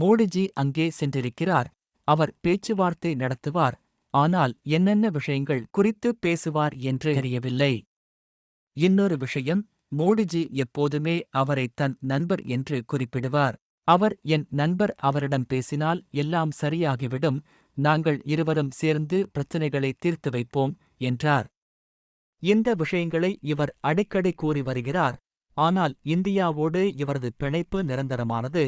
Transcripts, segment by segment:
மோடிஜி அங்கே சென்றிருக்கிறார். அவர் பேச்சுவார்த்தை நடத்துவார். ஆனால் என்னென்ன விஷயங்கள் குறித்து பேசுவார் என்று தெரியவில்லை. இன்னொரு விஷயம் மோடிஜி எப்போதுமே அவரை தன் நண்பர் என்று குறிப்பிடுவார். அவர் என் நண்பர் அவரிடம் பேசினால் எல்லாம் சரியாகிவிடும். நாங்கள் இருவரும் சேர்ந்து பிரச்சினைகளை தீர்த்து வைப்போம் என்றார். இந்த விஷயங்களை இவர் அடிக்கடி கூறி வருகிறார். ஆனால் இந்தியாவோடு இவரது பிணைப்பு நிரந்தரமானது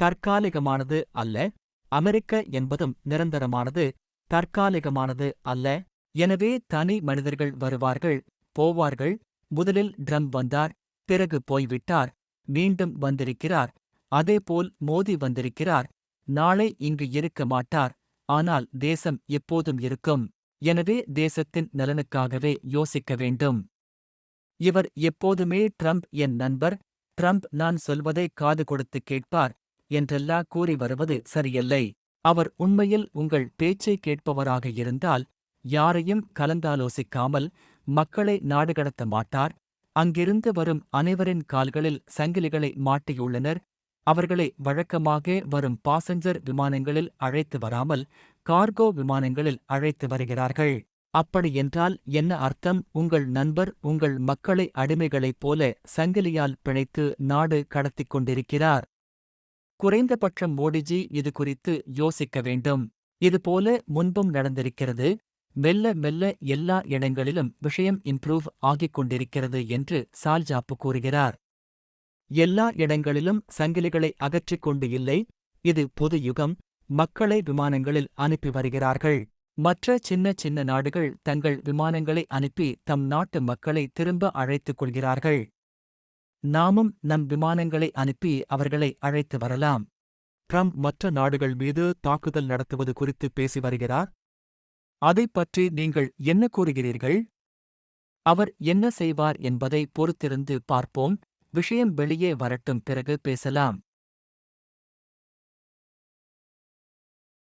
தற்காலிகமானது அல்ல அமெரிக்க என்பதும் நிரந்தரமானது தற்காலிகமானது அல்ல. எனவே தனி மனிதர்கள் வருவார்கள் போவார்கள். முதலில் ட்ரம் வந்தார் பிறகு போய்விட்டார் மீண்டும் வந்திருக்கிறார். அதேபோல் மோதி வந்திருக்கிறார் நாளை இங்கு இருக்க மாட்டார் ஆனால் தேசம் எப்போதும் இருக்கும். எனவே தேசத்தின் நலனுக்காகவே யோசிக்க வேண்டும். இவர் எப்போதுமே ட்ரம்ப் என் நண்பர் ட்ரம்ப் நான் சொல்வதை காது கொடுத்து கேட்பார் என்றெல்லாம் கூறி வருவது சரியல்லை. அவர் உண்மையில் உங்கள் பேச்சை கேட்பவராக இருந்தால் யாரையும் கலந்தாலோசிக்காமல் மக்களை நாடு கடத்த மாட்டார். அங்கிருந்து வரும் அனைவரின் கால்களில் சங்கிலிகளை மாட்டியுள்ளனர். அவர்களை வழக்கமாக வரும் பாசஞ்சர் விமானங்களில் அழைத்து வராமல் கார்கோ விமானங்களில் அழைத்து வருகிறார்கள். அப்படியென்றால் என்ன அர்த்தம்? உங்கள் நண்பர் உங்கள் மக்களை அடிமைகளைப் போல சங்கிலியால் பிணைத்து நாடு கடத்திக் கொண்டிருக்கிறார். குறைந்தபட்சம் மோடிஜி இது குறித்து யோசிக்க வேண்டும். இதுபோல முன்பும் நடந்திருக்கிறது. மெல்ல மெல்ல எல்லா இடங்களிலும் விஷயம் இம்ப்ரூவ் ஆகிக் கொண்டிருக்கிறது என்று சால்ஜாப்பு கூறுகிறார். எல்லா இடங்களிலும் சங்கிலிகளை அகற்றிக் கொண்டு இல்லை. இது பொது யுகம். மக்களை விமானங்களில் அனுப்பி வருகிறார்கள். மற்ற சின்ன சின்ன நாடுகள் தங்கள் விமானங்களை அனுப்பி தம் நாட்டு மக்களை திரும்ப அழைத்துக் கொள்கிறார்கள். நாமும் நம் விமானங்களை அனுப்பி அவர்களை அழைத்து வரலாம். ட்ரம்ப் மற்ற நாடுகள் மீது தாக்குதல் நடத்துவது குறித்து பேசி வருகிறார்? அதைப் பற்றி நீங்கள் என்ன கூறுகிறீர்கள்? அவர் என்ன செய்வார் என்பதை பொறுத்திருந்து பார்ப்போம். விஷயம் வெளியே வரட்டும். பிறகு பேசலாம்.